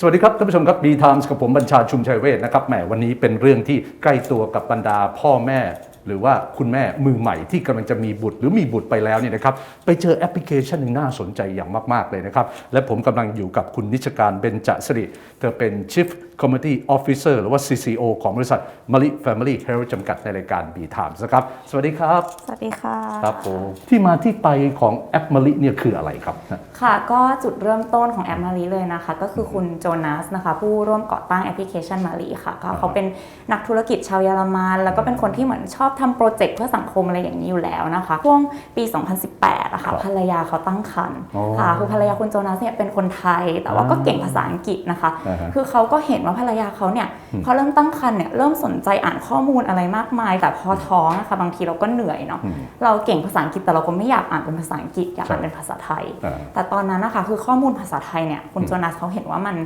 สวัสดีครับท่านผู้ชมครับบีไทมส์กับผมบัญชาชุมชัยเวทนะครับแหมวันนี้เป็นเรื่องที่ใกล้ตัวกับบรรดาพ่อแม่ หรือว่าคุณแม่มือใหม่ที่กำลังจะมีบุตรหรือมีบุตรไปแล้วเนี่ยนะครับไปเจอแอปพลิเคชันหนึ่งน่าสนใจอย่างมาก ๆ เลยนะครับ และผมกำลังอยู่กับคุณนิชการเบญจสิริ เธอเป็น Chief Committee Officer หรือว่า CCO ของบริษัท Mali Family Health จำกัดในรายการ B Times นะครับ สวัสดีครับ สวัสดีค่ะครับผมที่มาที่ไปของแอป Mali เนี่ยคืออะไรครับ ค่ะ ก็จุดเริ่มต้นของแอปมารีเลยนะคะ ก็คือคุณโจนาสนะคะ ผู้ร่วมก่อตั้งแอปพลิเคชันมารีค่ะก็เขาเป็นนักธุรกิจชาวเยอรมัน แล้วก็เป็นคนที่เหมือนชอบทำโปรเจกต์เพื่อสังคมอะไรอย่างนี้อยู่แล้วนะคะ ช่วงปี 2018อะค่ะครับภรรยาเขาตั้งครรภ์อ๋อค่ะคือภรรยาคุณโจนาสเนี่ยเป็นคนไทย แต่ว่าก็เก่งภาษาอังกฤษนะคะอ่าฮะคือเขาก็เห็นว่าภรรยาเขาเนี่ยพอเริ่มตั้งครรภ์เนี่ยเริ่มสนใจอ่านข้อมูลอะไรมากมาย แต่พอท้องนะคะบางทีเราก็เหนื่อยเนาะเราเก่งภาษาอังกฤษแต่เราก็ไม่อยากอ่านเป็นภาษาอังกฤษอยากอ่านเป็นภาษาไทยอ่าแต่ตอนนั้นนะคะคือข้อมูลภาษาไทยเนี่ยคุณโจนัสเขาเห็นว่ามัน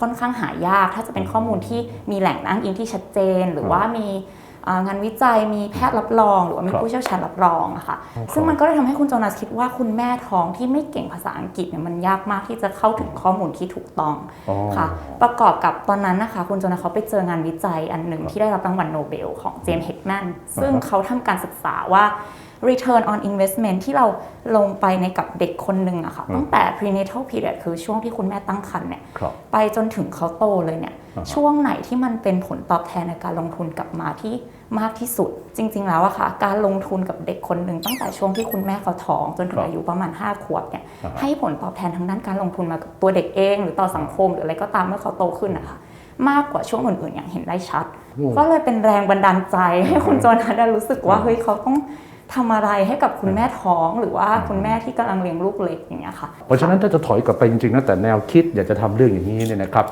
ค่อนข้างหายาก ถ้าจะเป็นข้อมูลที่มีแหล่งอ้างอิงที่ชัดเจนหรือว่ามีอ่า งานวิจัยมีแพทย์รับรอง หรือว่ามีครับผู้เชี่ยวชาญรับรองอะค่ะครับซึ่งมันก็เลยทำให้คุณโจนัสคิดว่าคุณแม่ท้องที่ไม่เก่งภาษาอังกฤษเนี่ยมันยากมากที่จะเข้าถึงข้อมูลที่ถูกต้องอ๋อค่ะ ประกอบกับตอนนั้นนะคะ คุณโจนัสเขาไปเจองานวิจัยอันหนึ่งที่ได้รับรางวัลโนเบลของเจมส์เฮกแมนซึ่งเขาทำการศึกษาว่า return on investment ที่เราลงไปในกับเด็กคนหนึ่งอะค่ะอืมตั้งแต่ prenatal period คือช่วงที่คุณแม่ตั้งครรภ์เนี่ยครับไปจนถึงเขาโตเลยเนี่ยอ่าฮะช่วงไหนที่มันเป็นผลตอบแทนในการลงทุนกลับมาที่ มากที่สุด จริง ๆ แล้วอะค่ะ การลงทุนกับเด็กคนหนึ่งตั้งแต่ช่วงที่คุณแม่เขาท้องจนถึคงรับอายุประมาณ 5 ขวบเนี่ยอ่าฮะให้ผลตอบแทนทางด้านการลงทุนมากับตัวเด็กเอง หรือต่อสังคมหรืออะไรก็ตามเมื่อเขาโตขึ้นนะคะมากกว่าช่วงอื่นๆอย่างเห็นได้ชัดโอ้ก็เลยเป็นแรงบันดาลใจให้คุณโจนัสได้รู้สึกว่าเฮ้ยเขาต้องทำอะไรให้กับคุณแม่ท้องหรือว่าคุณแม่ที่กำลังเลี้ยงลูกเล็กอย่างเงี้ยค่ะเพราะฉะนั้นถ้าจะถอยกลับไปจริงๆตั้งแต่แนวคิดอยากจะทำเรื่องอย่างนี้เนี่ยนะครับ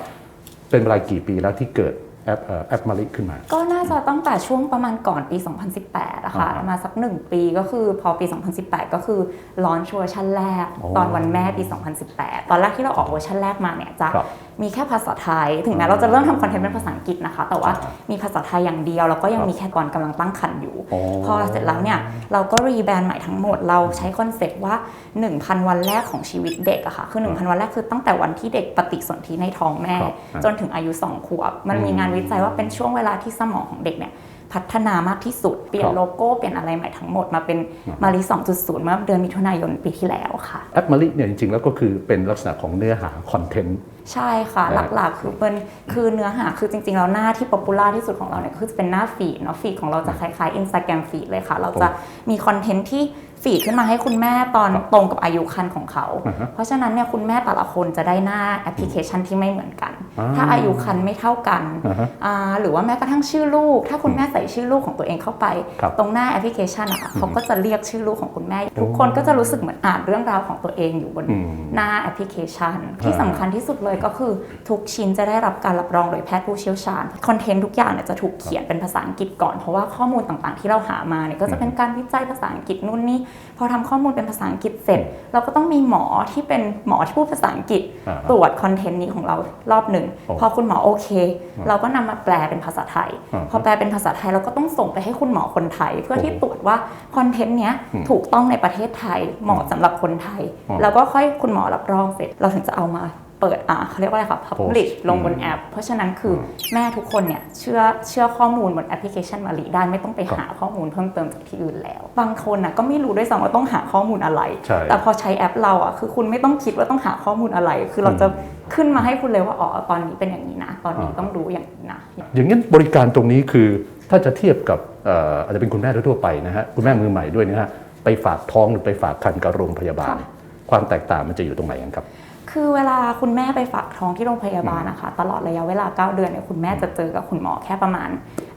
เป็นเวลากี่ปีแล้วที่เกิด แอปเอ่อแอปมาลิขึ้นมา ก็น่าจะตั้งแต่ช่วงประมาณก่อนปี 2018อะค่ะอ่าฮะมาสักหนึ่งปีก็คือพอปี 2018 ก็คือลอนช์เวอร์ชันแรกอ๋อตอนวันแม่ปี 2018 ตอนแรกที่เราออกเวอร์ชันแรกมาเนี่ยจะครับมีแค่ภาษาไทย ถึงแม้เราจะเริ่มทำคอนเทนต์เป็นภาษาอังกฤษนะคะ แต่ว่าอ่ามีภาษาไทยอย่างเดียว แล้วก็ยัคงรับมีแค่ก่อนกำลังตั้งครรภ์อยู่อ๋อพอเสร็จแล้วเนี่ยเราก็รีแบรนด์ใหม่ทั้งหมด เราใช้คอนเซ็ปต์ว่า 1,000 วันแรกของชีวิตเด็กอะค่ะ คือ 1,000 วันแรกคือตั้งแต่วันที่เด็กปฏิสนธิในท้องแม่ครับอ่าจนถึงอายุ2ขวบ มันมีอืมงานวิจัยว่าเป็นช่วงเวลาที่สมองของเด็กเนี่ยพัฒนามากที่สุด เปลี่ยคนรับโลโก้เปลี่ยนอะไรใหม่ทั้งหมดมาเป็นมารี2.0 เมื่อเดือนมิถุนายนปีที่แล้วค่ะแอปมาลิเนี่ยจริงๆ แล้วก็คือเป็นลักษณะของเนื้อหาคอนเทนต์ ใช่ค่ะนะหลักๆ คือเป็นคือเนื้อหาคือจริงๆแล้วหน้าที่ป๊อปปูล่าที่สุดของเราเนี่ยก็คือจะเป็นหน้าฟีดเนาะฟีดของเราจะคล้ายๆ Instagram ฟีดเลยค่ะ เราจะมีคอนเทนต์ที่ฟีดขึ้นมาให้คุณแม่ตอนครับตรงกับอายุคันของเขาอ่าฮะเพราะฉะนั้นเนี่ยคุณแม่แต่ละคนจะได้หน้าแอปพลิเคชันที่ไม่เหมือนกันอ่าถ้าอายุคันไม่เท่ากันอ่าฮะอ่าหรือว่าแม้กระทั่งชื่อลูก ถ้าคุณแม่ใส่ชื่อลูกของตัวเองเข้าไปครับตรงหน้าแอปพลิเคชันอะค่ะเขาก็จะเรียกชื่อลูกของคุณแม่ ทุกคนก็จะรู้สึกเหมือนอ่านเรื่องราวของตัวเองอยู่บนอืมหน้าแอปพลิเคชัน ที่สำคัญที่สุดเลยก็คือทุกชิ้นจะได้รับการรับรองโดยแพทย์ผู้เชี่ยวชาญคอนเทนต์ทุกอย่างเนี่ยจะถูกเขียนเป็นภาษาอังกฤษก่อนเพราะว่าข้อมูลต่างๆ ที่เราหามาเนี่ยก็จะเป็นการวิจัยภาษาอังกฤษนู่นนี่พอทำข้อมูลเป็นภาษาอังกฤษเสร็จ เราก็ต้องมีหมอที่เป็นหมอที่พูดภาษาอังกฤษอ่าตรวจคอนเทนต์นี้ของเรารอบหนึ่งโอ้พอคุณหมอโอเค เราก็นำมาแปลเป็นภาษาไทยอ่าพอแปลเป็นภาษาไทยเราก็ต้องส่งไปให้คุณหมอคนไทย เพื่อที่โอ้ตรวจว่าคอนเทนต์เนี้ยอืมถูกต้องในประเทศไทยเหมาะสำหรับคนไทยอ๋อแล้วก็ค่อยคุณหมอรับรองเสร็จเราถึงจะเอามา เปิดอ่าเขาเรียกว่าอะไรคะ publish ลงบนแอป เพราะฉะนั้นคืออแม่ทุกคนเนี่ยเชื่อเชื่อข้อมูลบนแอปพลิเคชันมารีได้ไม่ต้องไปหาข้อมูลเพิ่มเติมจากที่อื่นแล้ว บางคนน่ะก็ไม่รู้ด้วยซ้ำว่าต้องหาข้อมูลอะไรใช่แต่พอใช้แอปเราอะคือคุณไม่ต้องคิดว่าต้องหาข้อมูลอะไร คือเราจะขึ้นมาให้คุณเลยว่าอ๋อตอนนี้เป็นอย่างนี้นะ ตอนนี้อ่าต้องรู้อย่างนี้นะ อย่างนี้นบริการตรงนี้คือถ้าจะเทียบกับเอ่ออาจจะเป็นคุณแม่ทั่วๆไปนะฮะคุณแม่มือใหม่ด้วยนะฮะไปฝากท้องหรือไปฝากคันกับโรงพยาบาลค่ะความแตกต่างมันจะอยู่ตรงไหนกันครับ คือเวลาคุณแม่ไปฝากท้องที่โรงพยาบาลนะคะ ตลอดระยะเวลา 9 เดือนเนี่ยคุณแม่จะเจอกับคุณหมอแค่ประมาณ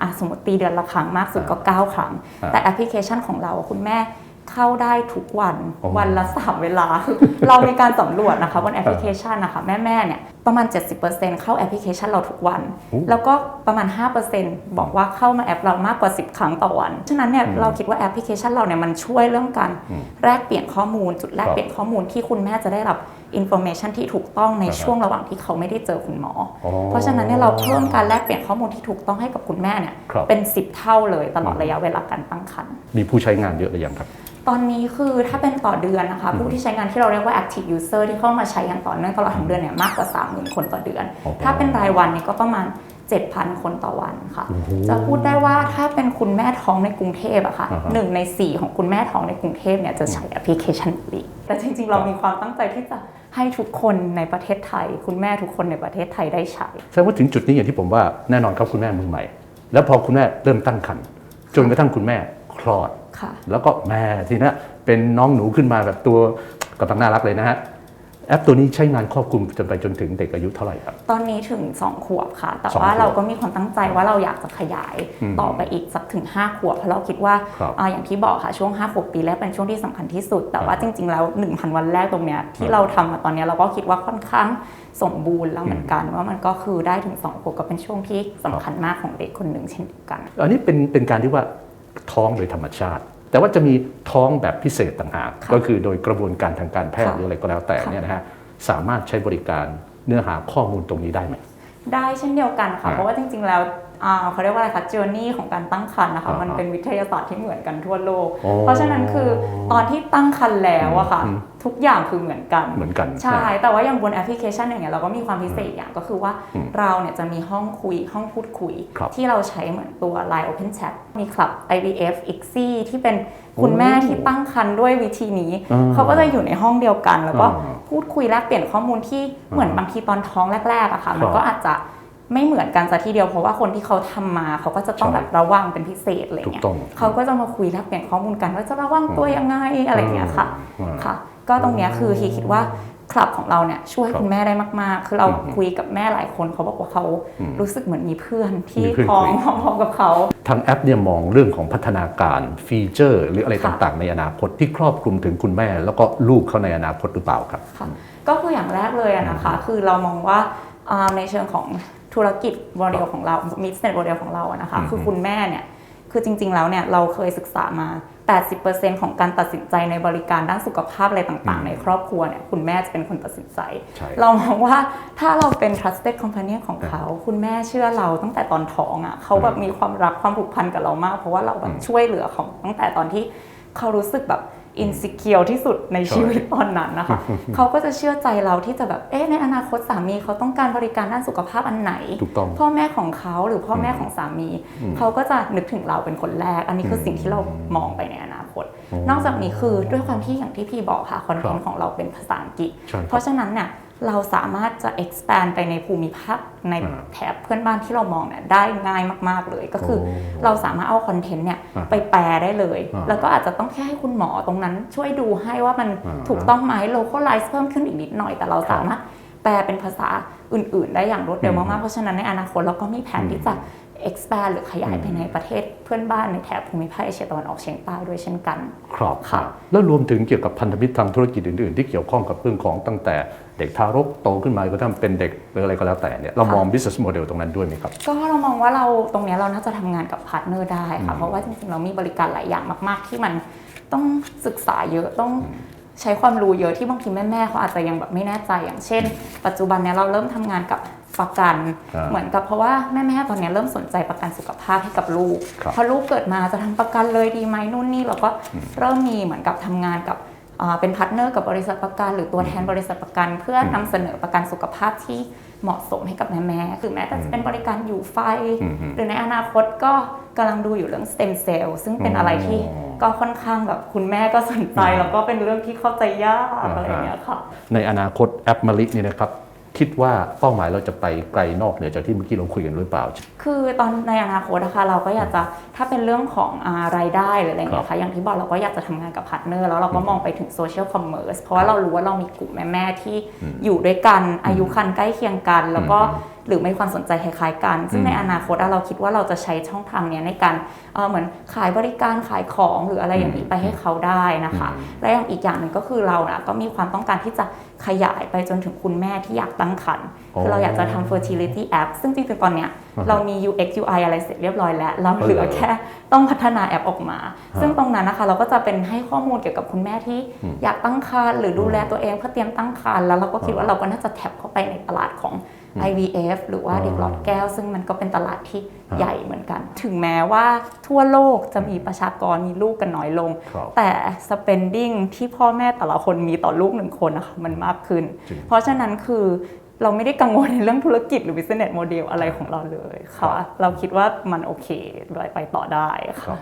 อะสมมติปีเดือนละครั้งมากสุดก็ 9 ครั้งอ่าแต่แอปพลิเคชันของเราคุณแม่เข้าได้ทุกวันอ๋อวันละ3เวลา เรามีการสำรวจนะคะบนแอปพลิเคชันนะคะแม่ๆเนี่ยประมาณ 70%เข้าแอปพลิเคชันเราทุกวันโอ้แล้วก็ประมาณ 5%บอกว่าเข้ามาแอปเรามากกว่า 10 ครั้งต่อวัน ฉะนั้นเนี่ยเราคิดว่าแอปพลิเคชันเราเนี่ยมันช่วยเรื่องการอืมแลกเปลี่ยนข้อมูล จุดแลกครับเปลี่ยนข้อมูลที่คุณแม่จะได้รับ อินโฟเมชันที่ถูกต้องในอ่าฮะช่วงระหว่างที่เขาไม่ได้เจอคุณหมออ๋อเพราะฉะนั้นเนี่ยเราเพิ่มการแลกเปลี่ยนข้อมูลที่ถูกต้องให้กับคุณแม่เนี่ยครับเป็น 10 เท่าเลยตลอดระยะเวลาการตั้งครรภ์มีผู้ใช้งานเยอะหรือยังครับ ตอนนี้คือถ้าเป็นต่อเดือนนะคะ ผู้ที่ใช้งานที่เราเรียกว่า active user ที่เข้ามาใช้อย่างต่อเนื่องตลอดทั้งเดือนเนี่ยมากกว่า 30,000 คนต่อเดือนโอ้โหถ้าเป็นรายวันเนี่ยก็ประมาณ 7,000 คนต่อวันค่ะ จะพูดได้ว่าถ้าเป็นคุณแม่ท้องในกรุงเทพอะค่ะอ่าฮะหนึ่งในสี่ของคุณแม่ท้องในกรุงเทพเนี่ยจะใช้แอปพลิเคชันนี้แต่จริง ๆ เรามีความตั้งใจที่จะให้ทุกคนในประเทศไทย คุณแม่ทุกคนในประเทศไทยได้ใช้แสดงว่าถึงจุดนี้อย่างที่ผมว่าแน่นอนครับคุณแม่มือใหม่ แล้วพอคุณแม่เริ่มตั้งครรภ์จนกระทั่งคุณแม่คลอดค่ะแล้วก็แม่ทีเนี้ยเป็นน้องหนูขึ้นมาแบบตัวกำลังน่ารักเลยนะฮะ แอปตัวนี้ใช้งานครอบคลุมจนไปจนถึงเด็กอายุเท่าไหร่ครับ ตอนนี้ถึง 2 ขวบค่ะ แต่สองว่าขวบเราก็มีความตั้งใจว่าเราอยากจะขยายอืมต่อไปอีกสักถึง 5 ขวบ เพราะเราคิดว่าครับอ่าอย่างที่บอกค่ะช่วง 5 ขวบปีแรกเป็นช่วงที่สำคัญที่สุด แต่ว่าอ่าจริง ๆ แล้ว 1,000 วันแรกตรงเนี้ยที่อ่าเราทำมาตอนเนี้ยเราก็คิดว่าค่อนข้างสมบูรณ์แล้วเหมือนกันว่ามันก็คือได้ถึง 2 ขวบก็เป็นช่วงที่สำคัญมากของเด็กคนหนึ่งเช่นเดียวกัน อันนี้เป็นเป็นการที่ว่าท้องโดยธรรมชาติ แต่ว่าจะมีท้องแบบพิเศษต่างหากค่ะก็คือโดยกระบวนการทางการแพทย์ค่ะหรืออะไรก็แล้วแต่ค่ะเนี่ยนะฮะสามารถใช้บริการเนื้อหาข้อมูลตรงนี้ได้ไหมได้เช่นเดียวกันค่ะอ่าเพราะว่าจริงๆแล้วอ่า เขาเรียกว่าอะไรคะเจอร์นี่ของการตั้งครรภ์นะคะอ่ามัมันเป็นวิทยาศาสตร์ที่เหมือนกันทั่วโลกอ๋อเพราะฉะนั้นคือตอนที่ตั้งครรภ์แล้วอะค่ะอืมทุกอย่างคือเหมือนกันเหมือนกันใช่แต่ว่าอย่างบนแอปพลิเคชันอย่างเงี้ยเราก็มีความพิเศษอย่างก็คือว่าอืมเราเนี่ยจะมีห้องคุยห้องพูดคุยครับที่เราใช้เหมือนตัว Line Open Chat มีคลับ IVF ICSI ที่เป็นคุณแม่ที่ตั้งครรภ์ด้วยวิธีนี้อ่าเขาก็จะอยู่ในห้องเดียวกัน แล้วก็อ่าพูดคุยแลกเปลี่ยนข้อมูลที่เหมือนอ่าบางทีตอนท้องแรกๆอะค่ะมันครับก็อาจจะ ไม่เหมือนกันซะทีเดียวเพราะว่าคนที่เขาทำมาเขาก็จะต้องใช่แบบระวังเป็นพิเศษอะไรถูกเงี้ยต้องเขาก็จะมาคุยแลกเปลี่ยนข้อมูลกันว่าจะระวังตัวยังไงอะไรเงี้ยค่ะอ่าค่ะ ก็ตรงเนี้ยคือทีคิดว่าคลับของเราเนี่ยช่วยครับคุณแม่ได้มาก ๆ คือเราอืมคุยกับแม่หลายคนเขาบอกว่าเขาอืมรู้สึกเหมือนมีเพื่อนที่มีเพื่อนท้องคุยพร้อมๆกับเขาทางแอปเนี่ยมองเรื่องของพัฒนาการฟีเจอร์ หรืออะไรค่ะต่างๆ ในอนาคตที่ครอบคลุมถึงคุณแม่ แล้วก็ลูกเขาในอนาคตหรือเปล่าครับค่ะก็คืออย่างแรกเลยอะนะคะ คือเรามองว่าอ่าในเชิงของ ธุรกิจโมเดลของเรามิสเนสโมเดลของเราอะนะคะอืมคือคุณแม่เนี่ยคือจริง ๆ แล้วเนี่ยเราเคยศึกษามา 80%ของการตัดสินใจในบริการด้านสุขภาพอะไรต่างๆ ในครอบครัวเนี่ยคุณแม่จะเป็นคนตัดสินใจใช่เรามองว่าถ้าเราเป็น trusted companion ของเขา คุณแม่เชื่อเราตั้งแต่ตอนท้องอะเขาแบบมีความรักความผูกพันกับเรามาก เพราะว่าเราแบบช่วยเหลือเขาตั้งแต่ตอนที่เขารู้สึกแบบ insecure ที่สุดในชีวิตตอนนั้นนะคะ เขาก็จะเชื่อใจเราที่จะแบบเอ๊ะในอนาคตสามีเขาต้องการบริการด้านสุขภาพอันไหนถูกต้องพ่อแม่ของเขาหรือพ่อแม่ของสามี เขาก็จะนึกถึงเราเป็นคนแรก อันนี้คือสิ่งที่เรามองไปในอนาคต นอกจากนี้คือด้วยความที่อย่างที่พี่บอกค่ะคอนเทนครัต์บของเราเป็นภาษาอังกฤษใช่ครับเพราะฉะนั้นเนี่ย เราสามารถจะ expand ไปในภูมิภาคในอ่าแถบเพื่อนบ้านที่เรามองเนี่ยได้ง่ายมาก ๆ เลย ก็คือโอ้เราสามารถเอาคอนเทนต์เนี่ยอ่าไปแปลได้เลยอ่าแล้วก็อาจจะต้องแค่ให้คุณหมอตรงนั้น ช่วยดูให้ว่ามันอ่าถูกต้องไหม localize เพิ่มขึ้นอีกนิดหน่อย แต่เราสามารถแปลเป็นภาษาอื่น ๆ ได้อย่างรวดเร็วอืมมาก ๆ เพราะฉะนั้นในอนาคตเราก็มีแผนที่จะ expand หรือขยายไปในประเทศเพื่อนบ้านในแถบภูมิภาคเอเชียตะวันออกเฉียงใต้ด้วยเช่นกัน ครับค่ะ แล้วรวมถึงเกี่ยวกับพันธมิตรทางธุรกิจอื่น ๆ ที่เกี่ยวข้องกับเรื่องของตั้งแต่เด็กทารกโตขึ้นมาก็ทำเป็นเด็กหรืออะไรก็แล้วแต่เนี่ยเรามอง business model ตรงนั้นด้วยไหมครับ ก็เรามองว่าเราตรงเนี้ยเราน่าจะทำงานกับพาร์ทเนอร์ได้ค่ะ เพราะว่าจริง ๆ เรามีบริการหลายอย่างมาก ๆ ที่มันต้องศึกษาเยอะต้องใช้ความรู้เยอะที่บางทีแม่ๆเขาอาจจะยังแบบไม่แน่ใจอย่างเช่น ปัจจุบันเนี้ยเราเริ่มทำงานกับ ประกัน อ่าเหมือนกับเพราะว่าแม่ๆตอนเนี้ยเริ่มสนใจประกันสุขภาพให้กับลูกครับพอลูกเกิดมาจะทำประกันเลยดีไหมนู่นนี่เราก็เริ่มมีเหมือนกับทำงานกับอ่าเป็นพาร์ทเนอร์กับบริษัทประกันหรือตัวแทนบริษัทประกัน เพื่อนำเสนอประกันสุขภาพที่เหมาะสมให้กับแม่ๆคือแม้แต่จะเป็นบริการอยู่ไฟอืมอืมหรือในอนาคตก็กำลังดูอยู่เรื่อง stem cell ซึ่งเป็นอะไรที่ อ๋อ ก็ค่อนข้างแบบคุณแม่ก็สนใจแล้วก็เป็นเรื่องที่เข้าใจยากอ่าฮะอะไรอย่างเงี้ยค่ะ ในอนาคตแอปมะลินี่นะครับ คิดว่าเป้าหมายเราจะไปไกลนอกเหนือจากที่เมื่อกี้เราคุยกันหรือเปล่า คือตอนในอนาคตนะคะเราก็อยากจะถ้าเป็นเรื่องของอารายได้หรืออะไรอย่างเงี้ยค่ะอย่างที่บอกเราก็อยากจะทำงานกับพาร์ทเนอร์แล้วเราก็มองไปถึงโซเชียลคอมเมอร์สเพราะว่าเรารู้ว่าเรามีกลุ่มแม่ ๆ ที่อยู่ด้วยกันอายุคันใกล้เคียงกัน แล้วก็ หรือมีความสนใจคล้ายๆกัน ซึ่งในอนาคตอะเราคิดว่าเราจะใช้ช่องทางเนี้ยในการเอ่อเหมือนขายบริการขายของหรืออะไรอย่างนี้ไปให้เขาได้นะคะ และอย่างอีกอย่างหนึ่งก็คือเรานะก็มีความต้องการที่จะขยายไปจนถึงคุณแม่ที่อยากตั้งครรภ์คือเราอยากจะทำ fertility app ซึ่งจริงๆตอนเนี้ยอ่าฮะเรามี UX UI อะไรเสร็จเรียบร้อยแล้ว เราเหลือเออแค่ต้องพัฒนาแอปออกมาฮะซึ่งตรงนั้นนะคะเราก็จะเป็นให้ข้อมูลเกี่ยวกับคุณแม่ที่อืมอยากตั้งครรภ์หรือดูแลตัวเองเพื่อเตรียมตั้งครรภ์แล้วเราก็คิดว่าอ่าเราก็น่าจะแท็บเข้าไปในตลาดของ IVF หรือว่าเด็กหลอดแก้ว ซึ่งมันก็เป็นตลาดที่ครับใหญ่เหมือนกัน ถึงแม้ว่าทั่วโลกจะมีประชากรมีลูกกันน้อยลงครับแต่ spending ที่พ่อแม่แต่ละคนมีต่อลูกหนึ่งคนนะคะมันมากขึ้นจริงเพราะฉะนั้นคือเราไม่ได้กังวลในเรื่องธุรกิจหรือ business model อะไรของเราเลยครัค่ะบเราคิดว่ามันโอเคไปต่อได้ครัค่ะบ